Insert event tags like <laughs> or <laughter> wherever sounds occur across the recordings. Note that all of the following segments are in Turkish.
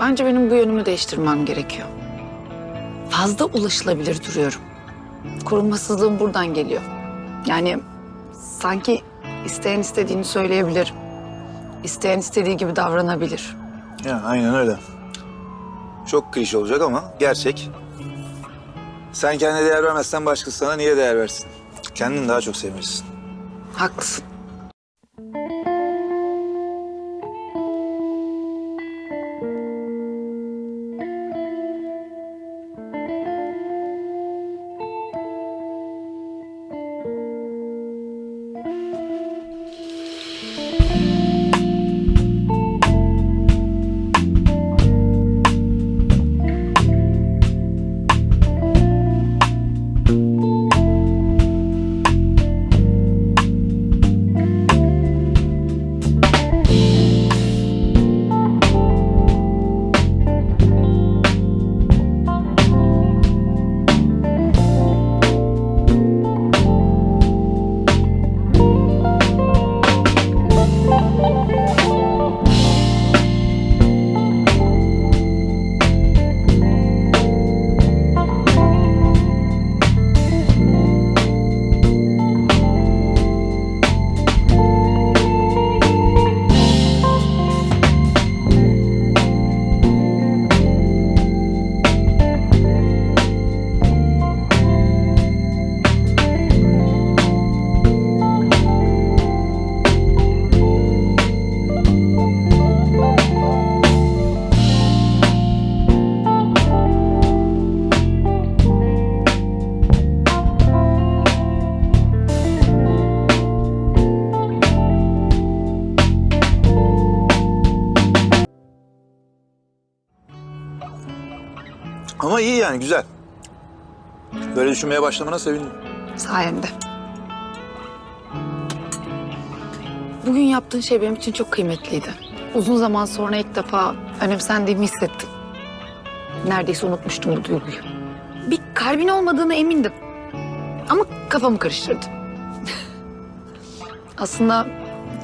bence benim bu yönümü değiştirmem gerekiyor. Fazla ulaşılabilir duruyorum. Korunmasızlığım buradan geliyor. Yani sanki isteyen istediğini söyleyebilir. İsteyen istediği gibi davranabilir. Ya aynen öyle. Çok klişe olacak ama gerçek. Sen kendine değer vermezsen başkası sana niye değer versin? Kendini daha çok sevmelisin. Haklısın. Ama iyi yani güzel. Böyle düşünmeye başlamana sevindim. Sayende. Bugün yaptığın şey benim için çok kıymetliydi. Uzun zaman sonra ilk defa önemsendiğimi hissettim. Neredeyse unutmuştum bu duyguyu. Bir kalbin olmadığına emindim. Ama kafamı karıştırdı. <laughs> Aslında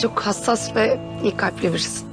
çok hassas ve iyi kalpli birisin.